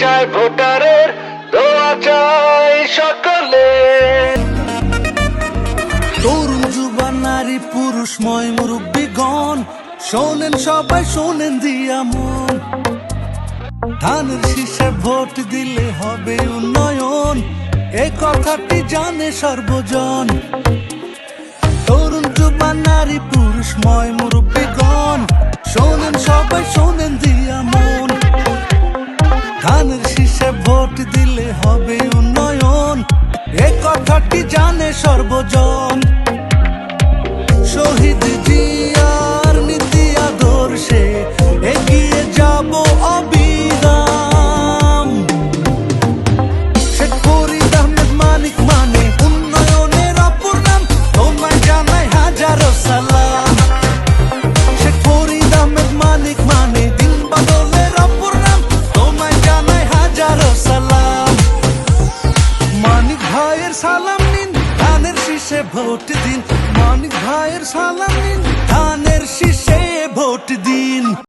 চাই ভোটারের, দোয়া চাই সকলে। তরুণ যুবা, নারী, পুরুষ, ময় মুরব্বীগণ শোনেন সবাই, শোনেন দিয়া মন। ধানের শীষে ভোট দিলে হবে উন্নয়ন এই কথাটি জানে সর্বজন। তরুণ যুবা, নারী, পুরুষ, ময় মুরব্বীগণ শোনেন সবাই, শোনেন হবে উন্নয়ন। এ কথাটি জানে সর্বজন। সালাম নিন ধানের শীষে ভোট দিন। মানিক ভাইয়ের সালাম নিন।